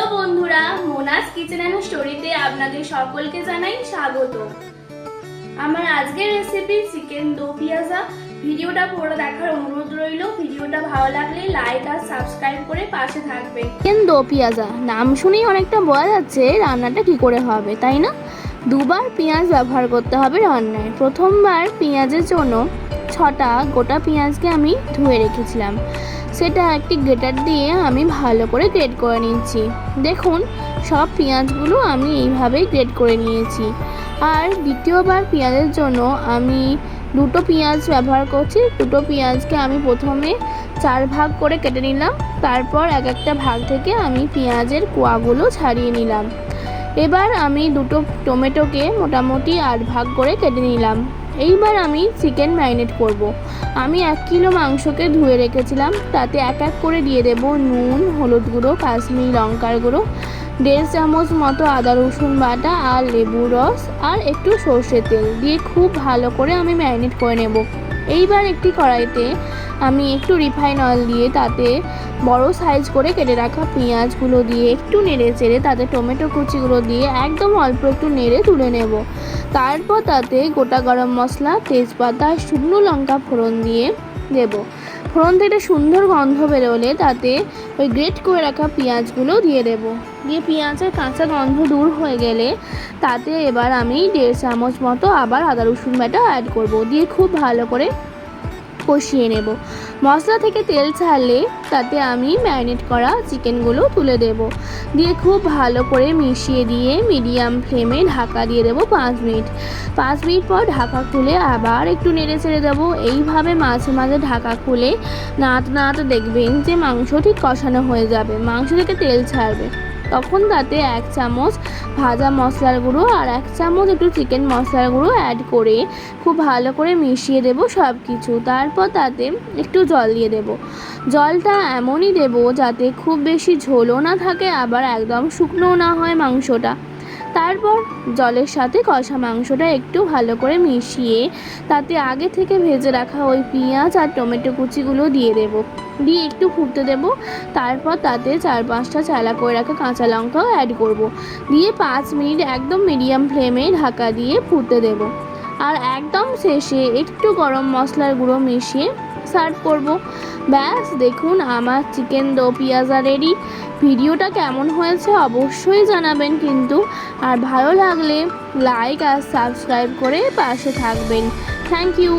Hello বন্ধুরা, Monas kitchen and স্টোরিতে আপনাদের সকলকে জানাই স্বাগত। আমার আজকের রেসিপি চিকেন দো পিয়াজা ভিডিওটা পুরো দেখার অনুরোধ রইল। ভিডিওটা ভালো লাগলে লাইক আর সাবস্ক্রাইব করে পাশে থাকবে চিকেন দো পিয়াজা নাম শুনেই অনেকটা বোঝা যাচ্ছে রান্নাটা কি করে হবে, তাই না? দুবার পেঁয়াজ ব্যবহার করতে হবে রান্নায়। প্রথমবার পেঁয়াজের জন্য ছটা গোটা পেঁয়াজকে আমি ধুয়ে রেখেছিলাম। সেটা একটি গ্রেটার দিয়ে আমি ভালো করে গ্রেড করে নিচ্ছি দেখুন, সব পেঁয়াজগুলো আমি এইভাবেই গ্রেড করে নিয়েছি। আর দ্বিতীয়বার পেঁয়াজের জন্য আমি দুটো পেঁয়াজ ব্যবহার করছি। দুটো পেঁয়াজকে আমি প্রথমে চার ভাগ করে কেটে নিলাম। তারপর এক একটা ভাগ থেকে আমি পেঁয়াজের কোয়াগুলো ছাড়িয়ে নিলাম। এবার আমি দুটো টমেটোকে মোটামুটি আট ভাগ করে কেটে নিলাম। এইবার আমি চিকেন ম্যারিনেট করব। আমি এক কিলো মাংসকে ধুয়ে রেখেছিলাম, তাতে এক এক করে দিয়ে দেব নুন, হলুদ গুঁড়ো, কাশ্মীরি লঙ্কার গুঁড়ো, দেড় চামচ মতো আদা রসুন বাটা আর লেবু রস আর একটু সর্ষের তেল দিয়ে খুব ভালো করে আমি ম্যারিনেট করে নেব এইবার একটি কড়াইতে আমি একটু রিফাইন অয়েল দিয়ে তাতে বড় সাইজ করে কেটে রাখা পেঁয়াজগুলো দিয়ে একটু নেড়ে চেড়ে তাতে টমেটো কুচিগুলো দিয়ে একদম অল্প একটু নেড়ে তুলে নেব তারপর তাতে গোটা গরম মশলা, তেজপাতা, শুকনো লঙ্কা ফোড়ন দিয়ে দেব। ফোড়ন থেকে সুন্দর গন্ধ বেরোলে তাতে ওই গ্রেট করে রাখা পেঁয়াজগুলো দিয়ে দেব। দিয়ে পেঁয়াজের কাঁচা গন্ধ দূর হয়ে গেলে তাতে এবার আমি দেড় চামচ মতো আবার আদা রসুন বাটা অ্যাড করব। দিয়ে খুব ভালো করে কষিয়ে নেব। মশলা থেকে তেল ছাড়লে তাতে আমি ম্যারিনেট করা চিকেনগুলো তুলে দেব। দিয়ে খুব ভালো করে মিশিয়ে দিয়ে মিডিয়াম ফ্লেমে ঢাকা দিয়ে দেবো পাঁচ মিনিট। পাঁচ মিনিট পর ঢাকা খুলে আবার একটু নেড়ে ছেড়ে দেবো। এইভাবে মাঝে মাঝে ঢাকা খুলে নাড়াতে নাড়াতে দেখবেন যে মাংস ঠিক কষানো হয়ে যাবে। মাংস থেকে তেল ছাড়বে। তখন তাতে এক চামচ ভাজা মশলার গুঁড়ো আর এক চামচ একটু চিকেন মশলার গুঁড়ো অ্যাড করে খুব ভালো করে মিশিয়ে দেব সব কিছু তারপর তাতে একটু জল দিয়ে দেব। জলটা এমনই দেব যাতে খুব বেশি ঝোলও না থাকে, আবার একদম শুকনোও না হয় মাংসটা। তারপর জলের সাথে কষা মাংসটা একটু ভালো করে মিশিয়ে তাতে আগে থেকে ভেজে রাখা ওই পেঁয়াজ আর টমেটো কুচিগুলো দিয়ে দেব। দিয়ে একটু ফুটতে দেব। তারপর তাতে চার পাঁচটা চালা করে রাখা কাঁচা লঙ্কাও অ্যাড করব। দিয়ে পাঁচ মিনিট একদম মিডিয়াম ফ্লেমে ঢাকা দিয়ে ফুটতে দেব। আর একদম শেষে একটু গরম মশলার গুঁড়ো মিশিয়ে সার্ভ করব। ব্যাস, দেখুন আমার চিকেন দো পিয়াজা রেডি ভিডিওটা কেমন হয়েছে অবশ্যই জানাবেন কিন্তু। আর ভালো লাগলে লাইক আর সাবস্ক্রাইব করে পাশে থাকবেন। Thank you